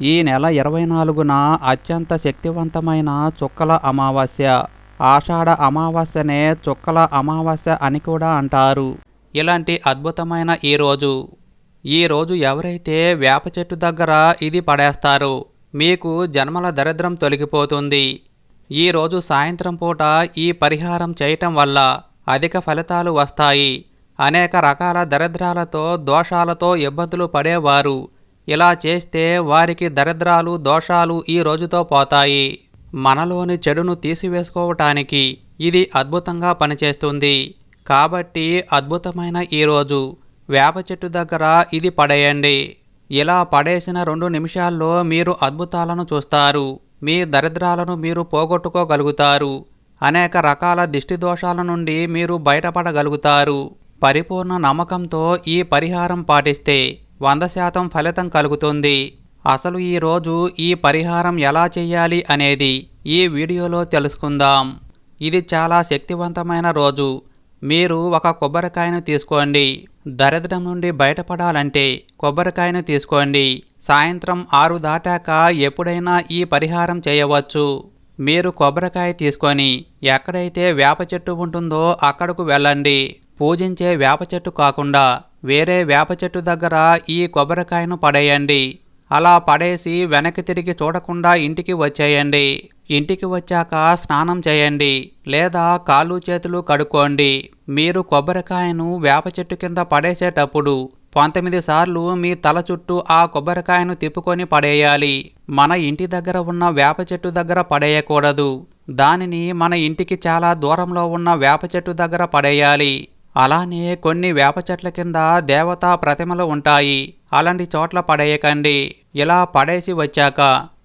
ఈ నెల ఇరవై నాలుగున అత్యంత శక్తివంతమైన చుక్కల అమావాస్య. ఆషాఢ అమావాస్యనే చుక్కల అమావాస్య అని కూడా అంటారు. ఇలాంటి అద్భుతమైన ఈ రోజు. ఈ రోజు ఎవరైతే వేప చెట్టు దగ్గర ఇది పడేస్తారో మీకు జన్మల దరిద్రం తొలగిపోతుంది. ఈరోజు సాయంత్రం పూట ఈ పరిహారం చేయటం వల్ల అధిక ఫలితాలు వస్తాయి. అనేక రకాల దరిద్రాలతో దోషాలతో ఇబ్బందులు పడేవారు ఇలా చేస్తే వారికి దరిద్రాలు దోషాలు ఈ రోజుతో పోతాయి. మనలోని చెడును తీసివేసుకోవటానికి ఇది అద్భుతంగా పనిచేస్తుంది. కాబట్టి అద్భుతమైన ఈ రోజు. వేప చెట్టు దగ్గర ఇది పడేయండి. ఇలా పడేసిన రెండు నిమిషాల్లో మీరు అద్భుతాలను చూస్తారు. మీ దరిద్రాలను మీరు పోగొట్టుకోగలుగుతారు. అనేక రకాల దిష్టి దోషాల నుండి మీరు బయటపడగలుగుతారు. పరిపూర్ణ నమ్మకంతో ఈ పరిహారం పాటిస్తే వంద శాతం ఫలితం కలుగుతుంది. అసలు ఈ రోజు ఈ పరిహారం ఎలా చేయాలి అనేది ఈ వీడియోలో తెలుసుకుందాం. ఇది చాలా శక్తివంతమైన రోజు. మీరు ఒక కొబ్బరికాయను తీసుకోండి. దరిద్రం నుండి బయటపడాలంటే కొబ్బరికాయను తీసుకోండి. సాయంత్రం ఆరు దాటాక ఎప్పుడైనా ఈ పరిహారం చేయవచ్చు. మీరు కొబ్బరికాయ తీసుకొని ఎక్కడైతే వేప చెట్టు ఉంటుందో అక్కడకు వెళ్ళండి. పూజించే వేప చెట్టు కాకుండా వేరే వేప చెట్టు దగ్గర ఈ కొబ్బరికాయను పడేయండి. అలా పడేసి వెనక్కి తిరిగి చూడకుండా ఇంటికి వచ్చేయండి. ఇంటికి వచ్చాక స్నానం చేయండి లేదా కాళ్ళు చేతులు కడుక్కోండి. మీరు కొబ్బరికాయను వేప చెట్టు కింద పడేసేటప్పుడు పంతొమ్మిది సార్లు మీ తల చుట్టూ ఆ కొబ్బరికాయను తిప్పుకొని పడేయాలి. మన ఇంటి దగ్గర ఉన్న వేప చెట్టు దగ్గర పడేయకూడదు. దానిని మన ఇంటికి చాలా దూరంలో ఉన్న వేప చెట్టు దగ్గర పడేయాలి. అలానే కొన్ని వేప చెట్ల కింద దేవతా ప్రతిమలు ఉంటాయి. అలాంటి చోట్ల పడేయకండి. ఇలా పడేసి వచ్చాక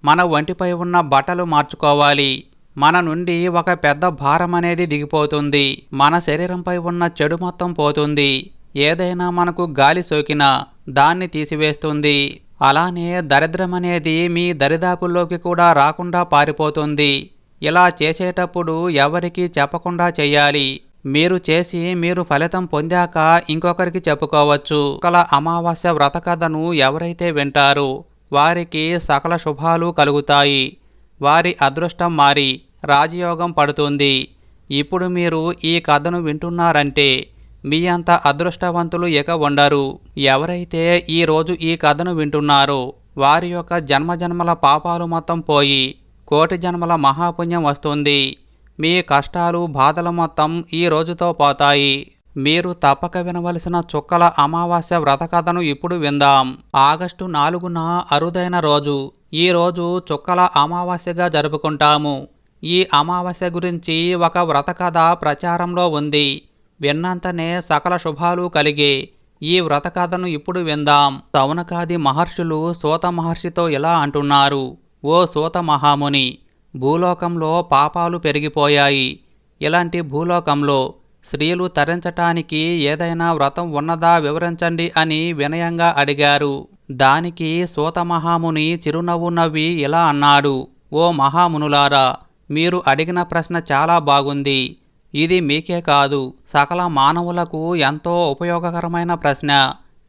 మన ఒంటిపై ఉన్న బట్టలు మార్చుకోవాలి. మన నుండి ఒక పెద్ద భారం అనేది దిగిపోతుంది. మన శరీరంపై ఉన్న చెడు మొత్తం పోతుంది. ఏదైనా మనకు గాలి సోకినా దాన్ని తీసివేస్తుంది. అలానే దరిద్రం అనేది మీ దరిదాపుల్లోకి కూడా రాకుండా పారిపోతుంది. ఇలా చేసేటప్పుడు ఎవరికీ చెప్పకుండా చేయాలి. మీరు చేసి మీరు ఫలితం పొందాక ఇంకొకరికి చెప్పుకోవచ్చు. కల అమావాస్య వ్రత కథను ఎవరైతే వింటారో వారికి సకల శుభాలు కలుగుతాయి. వారి అదృష్టం మారి రాజయోగం పడుతుంది. ఇప్పుడు మీరు ఈ కథను వింటున్నారంటే మీ అంత అదృష్టవంతులు ఇక ఉండరు. ఎవరైతే ఈ రోజు ఈ కథను వింటున్నారో వారి యొక్క జన్మజన్మల పాపాలు మొత్తం పోయి కోటి జన్మల మహాపుణ్యం వస్తుంది. మీ కష్టాలు బాధలు మొత్తం ఈ రోజుతో పోతాయి. మీరు తప్పక వినవలసిన చుక్కల అమావాస్య వ్రత కథను ఇప్పుడు విందాం. ఆగస్టు నాలుగున అరుదైన రోజు. ఈ రోజు చుక్కల అమావాస్యగా జరుపుకుంటాము. ఈ అమావాస్య గురించి ఒక వ్రత కథ ప్రచారంలో ఉంది. విన్నంతనే సకల శుభాలు కలిగే ఈ వ్రత కథను ఇప్పుడు విందాం. సౌనకాది మహర్షులు సూత మహర్షితో ఇలా అంటున్నారు. ఓ సూత మహాముని భూలోకంలో పాపాలు పెరిగిపోయాయి. ఇలాంటి భూలోకంలో స్త్రీలు తరించటానికి ఏదైనా వ్రతం ఉన్నదా వివరించండి అని వినయంగా అడిగారు. దానికి సూత మహాముని చిరునవ్వు నవ్వి ఇలా అన్నాడు ఓ మహామునులారా మీరు అడిగిన ప్రశ్న చాలా బాగుంది. ఇది మీకే కాదు సకల మానవులకు ఎంతో ఉపయోగకరమైన ప్రశ్న.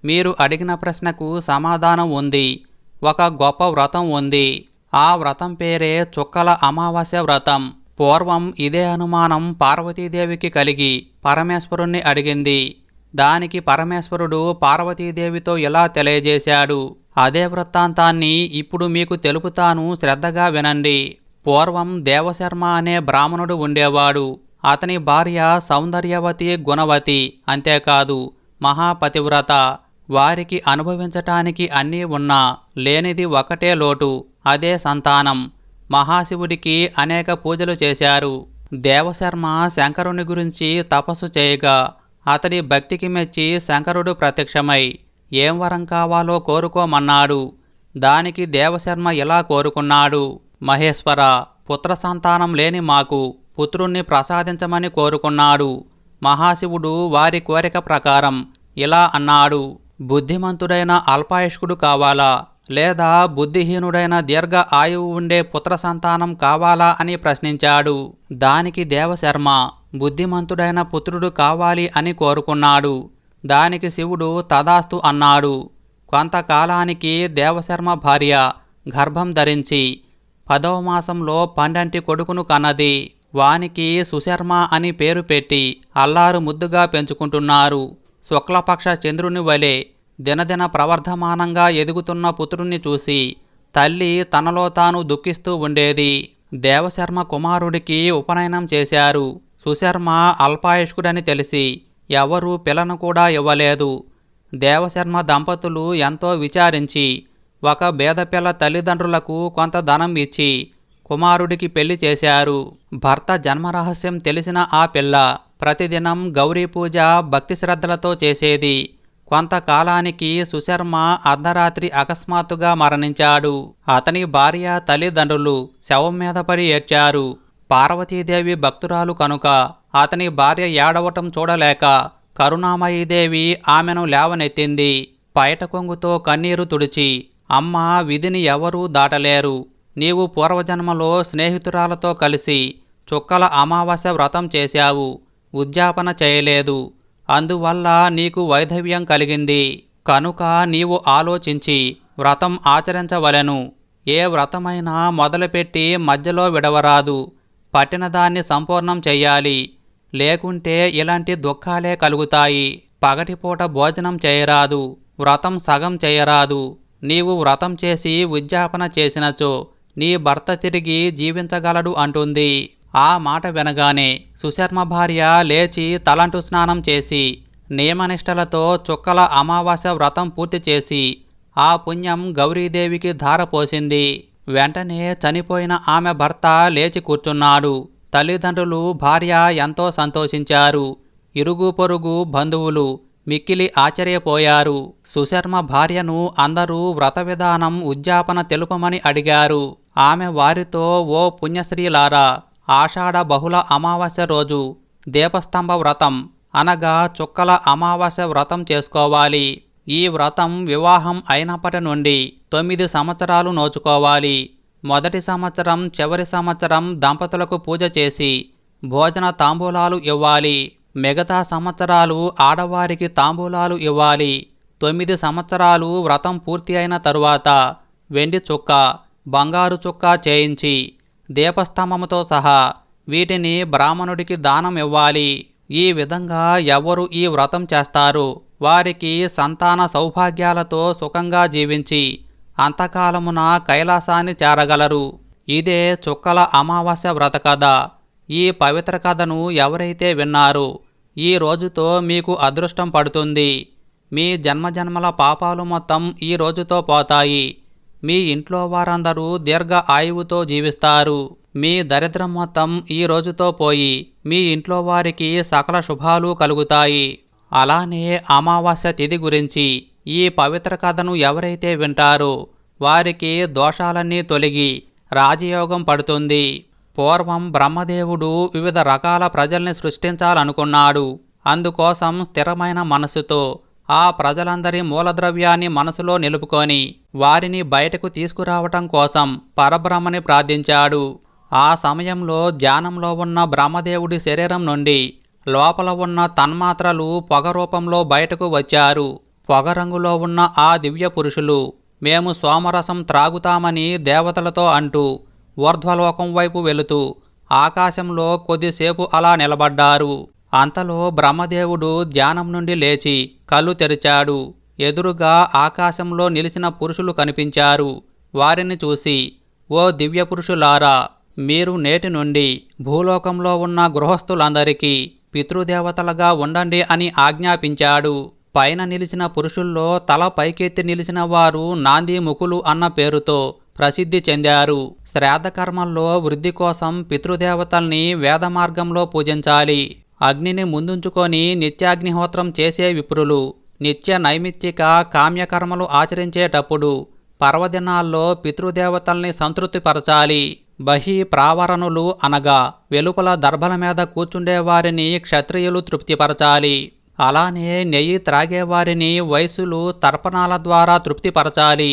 మీరు అడిగిన ప్రశ్నకు సమాధానం ఉంది ఒక గొప్ప వ్రతం ఉంది. ఆ వ్రతం పేరే చుక్కల అమావాస్య వ్రతం. పూర్వం ఇదే అనుమానం పార్వతీదేవికి కలిగి పరమేశ్వరుణ్ణి అడిగింది. దానికి పరమేశ్వరుడు పార్వతీదేవితో ఇలా తెలియజేశాడు? అదే వృత్తాంతాన్ని ఇప్పుడు మీకు తెలుపుతాను శ్రద్ధగా వినండి. పూర్వం దేవశర్మ అనే బ్రాహ్మణుడు ఉండేవాడు. అతని భార్య సౌందర్యవతి గుణవతి అంతేకాదు మహాపతివ్రత. వారికి అనుభవించటానికి అన్నీ ఉన్నా లేనిది ఒకటే లోటు అదే సంతానం. మహాశివుడికి అనేక పూజలు చేశారు. దేవశర్మ శంకరుని గురించి తపస్సు చేయగా అతడి భక్తికి మెచ్చి శంకరుడు ప్రత్యక్షమై ఏం వరం కావాలో కోరుకోమన్నాడు. దానికి దేవశర్మ ఇలా కోరుకున్నాడు మహేశ్వర పుత్ర సంతానం లేని మాకు పుత్రుణ్ణి ప్రసాదించమని కోరుకున్నాడు. మహాశివుడు వారి కోరిక ప్రకారం ఇలా అన్నాడు. బుద్ధిమంతుడైన అల్పాయుష్కుడు కావాలా? లేదా బుద్ధిహీనుడైన దీర్ఘ ఆయువు ఉండే పుత్ర సంతానం కావాలా అని ప్రశ్నించాడు. దానికి దేవశర్మ బుద్ధిమంతుడైన పుత్రుడు కావాలి అని కోరుకున్నాడు. దానికి శివుడు తదాస్తు అన్నాడు. కొంతకాలానికి దేవశర్మ భార్య గర్భం ధరించి పదవ మాసంలో పండంటి కొడుకును కన్నది. వానికి సుశర్మ అని పేరు పెట్టి అల్లారు ముద్దుగా పెంచుకుంటున్నారు. శుక్లపక్ష చంద్రుని వలె దినదిన ప్రవర్ధమానంగా ఎదుగుతున్న పుత్రుణ్ణి చూసి తల్లి తనలో తాను దుఃఖిస్తూ ఉండేది. దేవశర్మ కుమారుడికి ఉపనయనం చేశారు. సుశర్మ అల్పాయుష్కుడని తెలిసి ఎవరూ పిల్లను కూడా ఇవ్వలేదు. దేవశర్మ దంపతులు ఎంతో విచారించి ఒక బేదపిల్ల తల్లిదండ్రులకు కొంత ధనం ఇచ్చి కుమారుడికి పెళ్ళి చేశారు. భర్త జన్మరహస్యం తెలిసిన ఆ పిల్ల ప్రతిదినం గౌరీ పూజ భక్తి శ్రద్ధలతో చేసేది. కొంతకాలానికి సుశర్మ అర్ధరాత్రి అకస్మాత్తుగా మరణించాడు. అతని భార్య తల్లిదండ్రులు శవం మీద పడి ఏడ్చారు. పార్వతీదేవి భక్తురాలు కనుక అతని భార్య ఏడవటం చూడలేక కరుణామయీదేవి ఆమెను లేవనెత్తింది. పైట కొంగుతో కన్నీరు తుడిచి అమ్మ విధిని ఎవరూ దాటలేరు. నీవు పూర్వజన్మలో స్నేహితురాలతో కలిసి చుక్కల అమావాస్య వ్రతం చేశావు ఉద్యాపన చేయలేదు. అందువల్ల నీకు వైధవ్యం కలిగింది. కనుక నీవు ఆలోచించి వ్రతం ఆచరించవలెను. ఏ వ్రతమైనా మొదలుపెట్టి మధ్యలో విడవరాదు. పట్టినదాన్ని సంపూర్ణం చెయ్యాలి. లేకుంటే ఇలాంటి దుఃఖాలే కలుగుతాయి. పగటిపూట భోజనం చేయరాదు. వ్రతం సగం చేయరాదు. నీవు వ్రతం చేసి ఉద్యాపన చేసినచో నీ భర్త తిరిగి జీవించగలడు అంటుంది. ఆ మాట వినగానే సుశర్మ భార్య లేచి తలంటు స్నానం చేసి నియమనిష్టలతో చుక్కల అమావాస్య వ్రతం పూర్తి చేసి ఆ పుణ్యం గౌరీదేవికి ధారపోసింది. వెంటనే చనిపోయిన ఆమె భర్త లేచి కూర్చున్నాడు. తల్లిదండ్రులు భార్య ఎంతో సంతోషించారు. ఇరుగు పొరుగు బంధువులు మిక్కిలి ఆశ్చర్యపోయారు. సుశర్మ భార్యను అందరూ వ్రత విధానం ఉద్యాపన తెలుపమని అడిగారు. ఆమె వారితో ఓ పుణ్యశ్రీలారా ఆషాఢ బహుళ అమావాస్య రోజు దీపస్తంభ వ్రతం అనగా చుక్కల అమావాస్య వ్రతం చేసుకోవాలి. ఈ వ్రతం వివాహం అయినప్పటి నుండి తొమ్మిది సంవత్సరాలు నోచుకోవాలి. మొదటి సంవత్సరం చివరి సంవత్సరం దంపతులకు పూజ చేసి భోజన తాంబూలాలు ఇవ్వాలి. మిగతా సంవత్సరాలు ఆడవారికి తాంబూలాలు ఇవ్వాలి. తొమ్మిది సంవత్సరాలు వ్రతం పూర్తి అయిన తరువాత వెండి చుక్క బంగారు చుక్క చేయించి దీపస్తంభముతో సహా వీటిని బ్రాహ్మణుడికి దానం ఇవ్వాలి. ఈ విధంగా ఎవరు ఈ వ్రతం చేస్తారు? వారికి సంతాన సౌభాగ్యాలతో సుఖంగా జీవించి అంతకాలమున కైలాసాన్ని చేరగలరు. ఇదే చుక్కల అమావాస్య వ్రత కథ ఈ పవిత్ర కథను ఎవరైతే విన్నారో ఈ రోజుతో మీకు అదృష్టం పడుతుంది. మీ జన్మజన్మల పాపాలు మొత్తం ఈ రోజుతో పోతాయి. మీ ఇంట్లో వారందరూ దీర్ఘ ఆయువుతో జీవిస్తారు. మీ దరిద్రం మొత్తం ఈ రోజుతో పోయి మీ ఇంట్లో వారికి సకల శుభాలు కలుగుతాయి. అలానే అమావాస్య తిథి గురించి ఈ పవిత్ర కథను ఎవరైతే వింటారో వారికి దోషాలన్నీ తొలగి రాజయోగం పడుతుంది. పూర్వం బ్రహ్మదేవుడు వివిధ రకాల ప్రజల్ని సృష్టించాలనుకున్నాడు. అందుకోసం స్థిరమైన మనసుతో ఆ ప్రజలందరి మూలద్రవ్యాన్ని మనసులో నిలుపుకొని వారిని బయటకు తీసుకురావటం కోసం పరబ్రహ్మని ప్రార్థించాడు. ఆ సమయంలో ధ్యానంలో ఉన్న బ్రహ్మదేవుడి శరీరం నుండి లోపల ఉన్న తన్మాత్రలు పొగ రూపంలో బయటకు వచ్చారు. పొగ రంగులో ఉన్న ఆ దివ్య పురుషులు మేము సోమరసం త్రాగుతామని దేవతలతో అంటూ ఊర్ధ్వలోకం వైపు వెళుతూ ఆకాశంలో కొద్దిసేపు అలా నిలబడ్డారు. అంతలో బ్రహ్మదేవుడు ధ్యానం నుండి లేచి కళ్ళు తెరిచాడు. ఎదురుగా ఆకాశంలో నిలిచిన పురుషులు కనిపించారు. వారిని చూసి ఓ దివ్య పురుషులారా మీరు నేటి నుండి భూలోకంలో ఉన్న గృహస్థులందరికీ పితృదేవతలుగా ఉండండి అని ఆజ్ఞాపించాడు. పైన నిలిచిన పురుషుల్లో తల పైకెత్తి నిలిచిన వారు నాంది ముకులు అన్న పేరుతో ప్రసిద్ధి చెందారు. శ్రాద్ధకర్మల్లో వృద్ధి కోసం పితృదేవతల్ని వేద మార్గంలో పూజించాలి. అగ్నిని ముందుంచుకొని నిత్యాగ్నిహోత్రం చేసే విప్రులు నిత్య నైమిత్తిక కామ్యకర్మలు ఆచరించేటప్పుడు పర్వదినాల్లో పితృదేవతల్ని సంతృప్తిపరచాలి. బహి ప్రావరణులు అనగా వెలుపల దర్భల మీద కూర్చుండేవారిని క్షత్రియులు తృప్తిపరచాలి. అలానే నెయ్యి త్రాగేవారిని వయసులు తర్పణాల ద్వారా తృప్తిపరచాలి.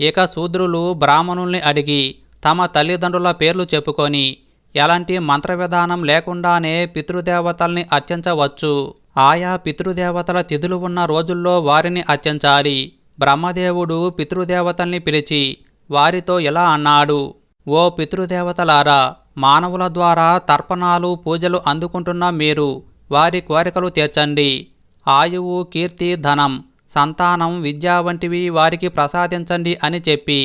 ఇక శూద్రులు బ్రాహ్మణుల్ని అడిగి తమ తల్లిదండ్రుల పేర్లు చెప్పుకొని ఎలాంటి మంత్ర విధానం లేకుండానే పితృదేవతల్ని అర్చించవచ్చు. ఆయా పితృదేవతల తిథులు ఉన్న రోజుల్లో వారిని అర్చించాలి. బ్రహ్మదేవుడు పితృదేవతల్ని పిలిచి వారితో ఇలా అన్నాడు. ఓ పితృదేవతలారా మానవుల ద్వారా తర్పణాలు పూజలు అందుకుంటున్న మీరు వారి కోరికలు తీర్చండి. ఆయువు కీర్తి ధనం సంతానం విద్య వంటివి వారికి ప్రసాదించండి అని చెప్పి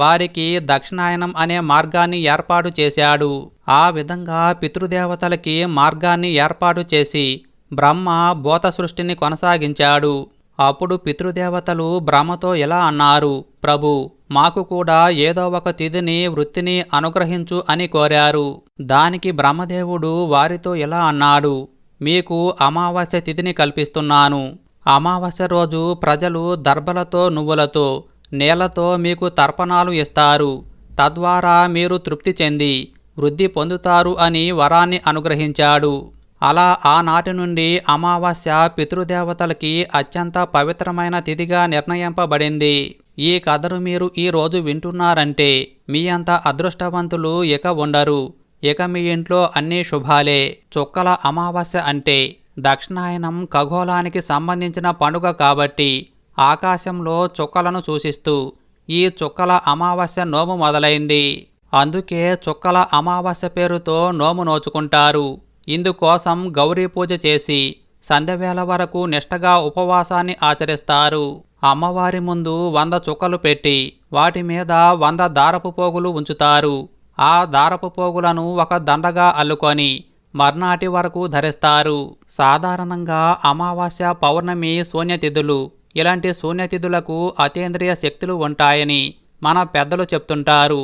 వారికి దక్షిణాయనం అనే మార్గాన్ని ఏర్పాటు చేశాడు. ఆ విధంగా పితృదేవతలకి మార్గాన్ని ఏర్పాటు చేసి బ్రహ్మ భూత సృష్టిని కొనసాగించాడు. అప్పుడు పితృదేవతలు బ్రహ్మతో ఇలా అన్నారు ప్రభు మాకు కూడా ఏదో ఒక తిథిని వృత్తిని అనుగ్రహించు అని కోరారు. దానికి బ్రహ్మదేవుడు వారితో ఇలా అన్నాడు మీకు అమావాస్య తిథిని కల్పిస్తున్నాను. అమావాస్య రోజు ప్రజలు దర్భలతో నువ్వులతో నేలతో మీకు తర్పణాలు ఇస్తారు. తద్వారా మీరు తృప్తి చెంది వృద్ధి పొందుతారు అని వరాన్ని అనుగ్రహించాడు. అలా ఆనాటి నుండి అమావాస్య పితృదేవతలకి అత్యంత పవిత్రమైన తిథిగా నిర్ణయింపబడింది. ఈ కథను మీరు ఈ రోజు వింటున్నారంటే మీ అంత అదృష్టవంతులు ఇక ఉండరు. ఇక మీ ఇంట్లో అన్నీ శుభాలే. చుక్కల అమావాస్య అంటే దక్షిణాయనం ఖగోళానికి సంబంధించిన పండుగ కాబట్టి ఆకాశంలో చుక్కలను సూచిస్తూ ఈ చుక్కల అమావాస్య నోము మొదలైంది. అందుకే చుక్కల అమావాస్య పేరుతో నోము నోచుకుంటారు. ఇందుకోసం గౌరీ పూజ చేసి సంధ్యవేళ వరకు నిష్టగా ఉపవాసాన్ని ఆచరిస్తారు. అమ్మవారి ముందు వంద చుక్కలు పెట్టి వాటి మీద వంద దారపు పోగులు ఉంచుతారు. ఆ దారపు పోగులను ఒక దండగా అల్లుకొని మర్నాటి వరకు ధరిస్తారు. సాధారణంగా అమావాస్య పౌర్ణమి శూన్యతిథులు ఇలాంటి శూన్యతిథులకు అతీంద్రియ శక్తులు ఉంటాయని మన పెద్దలు చెప్తుంటారు.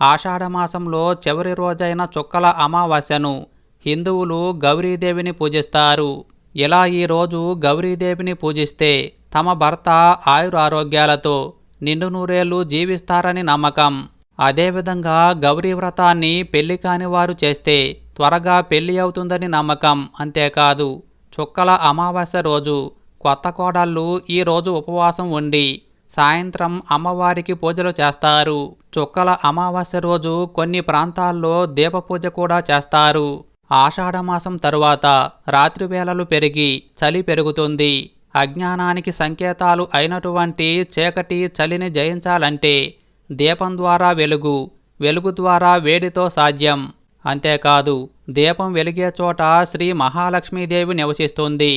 ఆషాఢమాసంలో చివరి రోజైన చుక్కల అమావాస్యను హిందువులు గౌరీదేవిని పూజిస్తారు. ఇలా ఈ రోజు గౌరీదేవిని పూజిస్తే తమ భర్త ఆయురారోగ్యాలతో నిండు నూరేళ్ళు జీవిస్తారని నమ్మకం. అదేవిధంగా గౌరీ వ్రతాన్ని పెళ్ళి కాని వారు చేస్తే త్వరగా పెళ్ళి అవుతుందని నమ్మకం అంతేకాదు. చుక్కల అమావాస్య రోజు కొత్త కోడళ్ళు ఈరోజు ఉపవాసం ఉండి సాయంత్రం అమ్మవారికి పూజలు చేస్తారు. చుక్కల అమావాస్య రోజు కొన్ని ప్రాంతాల్లో దీపపూజ కూడా చేస్తారు. ఆషాఢమాసం తరువాత రాత్రివేళలు పెరిగి చలి పెరుగుతుంది. అజ్ఞానానికి సంకేతాలు అయినటువంటి చీకటి చలిని జయించాలంటే దీపం ద్వారా వెలుగు వెలుగు ద్వారా వేడితో సాధ్యం. అంతేకాదు దీపం వెలిగే చోట శ్రీ మహాలక్ష్మీదేవి నివసిస్తుంది.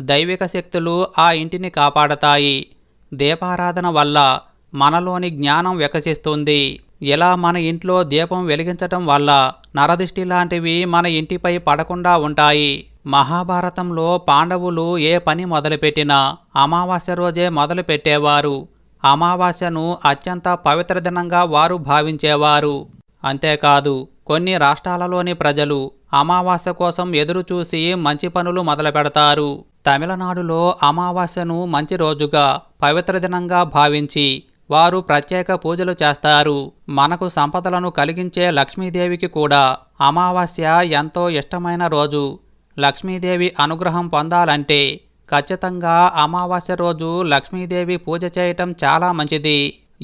దైవిక శక్తులు ఆ ఇంటిని కాపాడతాయి. దీపారాధన వల్ల మనలోని జ్ఞానం వికసిస్తుంది ఇలా మన ఇంట్లో దీపం వెలిగించటం వల్ల నరదిష్టి లాంటివి మన ఇంటిపై పడకుండా ఉంటాయి. మహాభారతంలో పాండవులు ఏ పని మొదలుపెట్టినా అమావాస్య రోజే మొదలుపెట్టేవారు. అమావాస్యను అత్యంత పవిత్ర దినంగా వారు భావించేవారు. అంతేకాదు కొన్ని రాష్ట్రాలలోని ప్రజలు అమావాస్య కోసం ఎదురుచూసి మంచి పనులు మొదలుపెడతారు. తమిళనాడులో అమావాస్యను మంచి రోజుగా పవిత్ర దినంగా భావించి వారు ప్రత్యేక పూజలు చేస్తారు. మనకు సంపదలను కలిగించే లక్ష్మీదేవికి కూడా అమావాస్య ఎంతో ఇష్టమైన రోజు. లక్ష్మీదేవి అనుగ్రహం పొందాలంటే ఖచ్చితంగా అమావాస్య రోజు లక్ష్మీదేవి పూజ చేయటం చాలా మంచిది.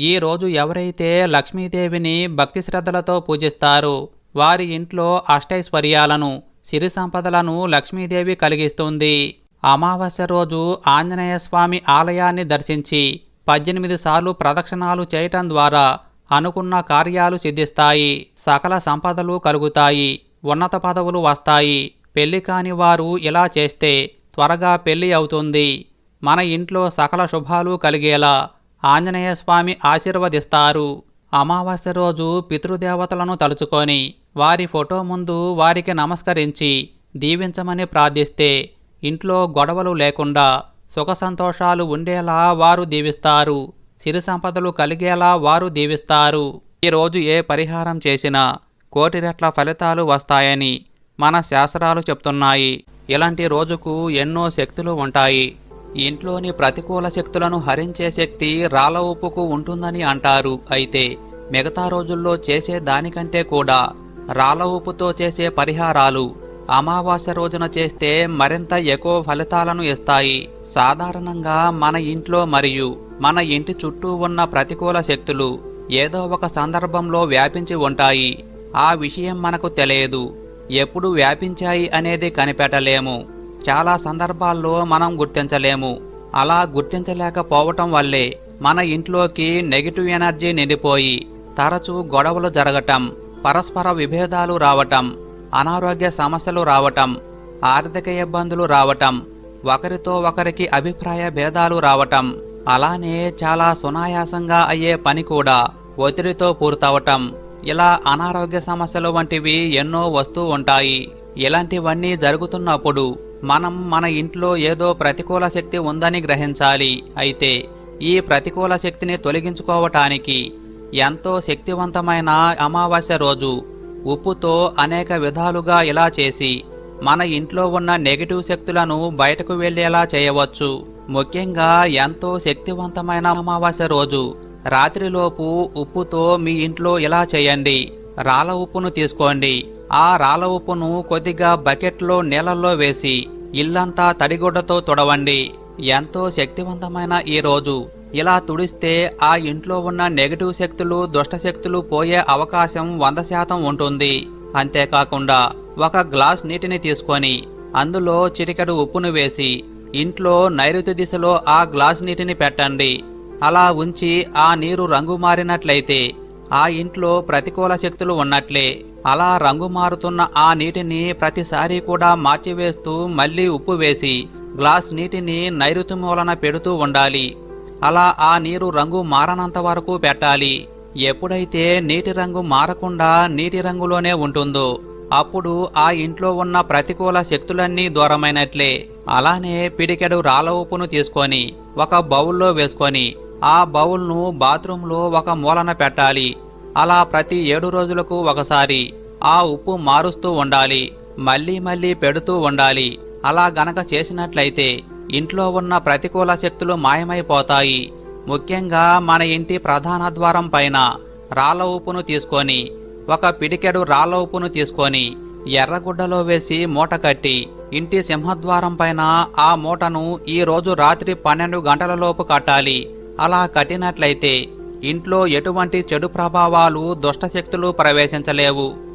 ఈ రోజు ఎవరైతే లక్ష్మీదేవిని భక్తి శ్రద్ధలతో పూజిస్తారో వారి ఇంట్లో అష్టైశ్వర్యాలను సిరి సంపదలను లక్ష్మీదేవి కలిగిస్తుంది. అమావాస్య రోజు ఆంజనేయ స్వామి ఆలయాన్ని దర్శించి పద్దెనిమిది సార్లు ప్రదక్షిణాలు చేయటం ద్వారా అనుకున్న కార్యాలు సిద్ధిస్తాయి. సకల సంపదలు కలుగుతాయి. ఉన్నత పదవులు వస్తాయి. పెళ్ళి కాని వారు ఇలా చేస్తే త్వరగా పెళ్ళి అవుతుంది. మన ఇంట్లో సకల శుభాలు కలిగేలా ఆంజనేయ స్వామి ఆశీర్వదిస్తారు. అమావాస్య రోజు పితృదేవతలను తలుచుకొని వారి ఫోటో ముందు వారికి నమస్కరించి దీవించమని ప్రార్థిస్తే ఇంట్లో గొడవలు లేకుండా సుఖ సంతోషాలు ఉండేలా వారు దీవిస్తారు. సిరి సంపదలు కలిగేలా వారు దీవిస్తారు. ఈరోజు ఏ పరిహారం చేసినా కోటి రెట్ల ఫలితాలు వస్తాయని మన శాస్త్రాలు చెప్తున్నాయి. ఇలాంటి రోజుకు ఎన్నో శక్తులు ఉంటాయి. ఇంట్లోని ప్రతికూల శక్తులను హరించే శక్తి రాళ్ళ ఉప్పుకు ఉంటుందని అంటారు. అయితే మిగతా రోజుల్లో చేసే దానికంటే కూడా రాళ్ళ ఉప్పుతో చేసే పరిహారాలు అమావాస్య రోజున చేస్తే మరింత ఎక్కువ ఫలితాలను ఇస్తాయి. సాధారణంగా మన ఇంట్లో మరియు మన ఇంటి చుట్టూ ఉన్న ప్రతికూల శక్తులు ఏదో ఒక సందర్భంలో వ్యాపించి ఉంటాయి. ఆ విషయం మనకు తెలియదు. ఎప్పుడు వ్యాపించాయి అనేది కనిపెట్టలేము. చాలా సందర్భాల్లో మనం గుర్తించలేము. అలా గుర్తించలేకపోవటం వల్లే మన ఇంట్లోకి నెగిటివ్ ఎనర్జీ నిండిపోయి తరచూ గొడవలు జరగటం పరస్పర విభేదాలు రావటం అనారోగ్య సమస్యలు రావటం ఆర్థిక ఇబ్బందులు రావటం ఒకరితో ఒకరికి అభిప్రాయ భేదాలు రావటం అలానే చాలా సునాయాసంగా అయ్యే పని కూడా ఒత్తిడితో పూర్తవటం. ఇలా అనారోగ్య సమస్యలు వంటివి ఎన్నో వస్తూ ఉంటాయి. ఇలాంటివన్నీ జరుగుతున్నప్పుడు మనం మన ఇంట్లో ఏదో ప్రతికూల శక్తి ఉందని గ్రహించాలి. అయితే ఈ ప్రతికూల శక్తిని తొలగించుకోవటానికి ఎంతో శక్తివంతమైన అమావాస్య రోజు ఉప్పుతో అనేక విధాలుగా ఇలా చేసి మన ఇంట్లో ఉన్న నెగిటివ్ శక్తులను బయటకు వెళ్ళేలా చేయవచ్చు. ముఖ్యంగా ఎంతో శక్తివంతమైన అమావాస్య రోజు. రాత్రిలోపు ఉప్పుతో మీ ఇంట్లో ఇలా చేయండి. రాళ్ళ ఉప్పును తీసుకోండి. ఆ రాళ్ళ ఉప్పును కొద్దిగా బకెట్లో నీళ్ళల్లో వేసి ఇల్లంతా తడిగుడ్డతో తుడవండి. ఎంతో శక్తివంతమైన ఈ రోజు. ఇలా తుడిస్తే ఆ ఇంట్లో ఉన్న నెగటివ్ శక్తులు దుష్ట శక్తులు పోయే అవకాశం వంద శాతం ఉంటుంది. అంతేకాకుండా ఒక గ్లాస్ నీటిని తీసుకొని అందులో చిటికెడు ఉప్పును వేసి ఇంట్లో నైరుతి దిశలో ఆ గ్లాస్ నీటిని పెట్టండి. అలా ఉంచి ఆ నీరు రంగు మారినట్లయితే ఆ ఇంట్లో ప్రతికూల శక్తులు ఉన్నట్లే. అలా రంగు మారుతున్న ఆ నీటిని ప్రతిసారి కూడా మార్చివేస్తూ మళ్ళీ ఉప్పు వేసి గ్లాస్ నీటిని నైరుతి మూలన పెడుతూ ఉండాలి. అలా ఆ నీరు రంగు మారనంత వరకు పెట్టాలి. ఎప్పుడైతే నీటి రంగు మారకుండా నీటి రంగులోనే ఉంటుందో అప్పుడు ఆ ఇంట్లో ఉన్న ప్రతికూల శక్తులన్నీ దూరమైనట్లే. అలానే పిడికెడు రాళ్ళ ఉప్పును తీసుకొని ఒక బౌల్లో వేసుకొని ఆ బౌల్ను బాత్రూంలో ఒక మూలన పెట్టాలి. అలా ప్రతి ఏడు రోజులకు ఒకసారి ఆ ఉప్పు మారుస్తూ ఉండాలి. మళ్ళీ మళ్ళీ పెడుతూ ఉండాలి. అలా గనక చేసినట్లయితే ఇంట్లో ఉన్న ప్రతికూల శక్తులు మాయమైపోతాయి. ముఖ్యంగా మన ఇంటి ప్రధాన ద్వారం పైన రాళ్ళ ఉప్పును తీసుకొని ఒక పిడికెడు రాళ్ళ ఉప్పును తీసుకొని ఎర్రగుడ్డలో వేసి మూట కట్టి ఇంటి సింహద్వారం పైన ఆ మూటను ఈ రోజు రాత్రి పన్నెండు గంటలలోపు కట్టాలి. అలా కట్టినట్లయితే ఇంట్లో ఎటువంటి చెడు ప్రభావాలు దుష్టశక్తులు ప్రవేశించలేవు.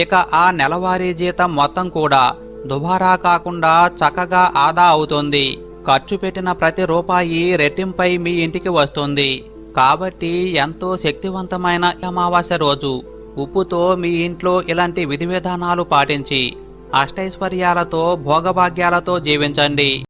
ఇక ఆ నెలవారీ జీతం మొత్తం కూడా దుబారా కాకుండా చక్కగా ఆదా అవుతుంది. ఖర్చు పెట్టిన ప్రతి రూపాయి రెట్టింపై మీ ఇంటికి వస్తుంది. కాబట్టి ఎంతో శక్తివంతమైన అమావాస్య రోజు. ఉప్పుతో మీ ఇంట్లో ఇలాంటి విధి విధానాలు పాటించి అష్టైశ్వర్యాలతో భోగభాగ్యాలతో జీవించండి.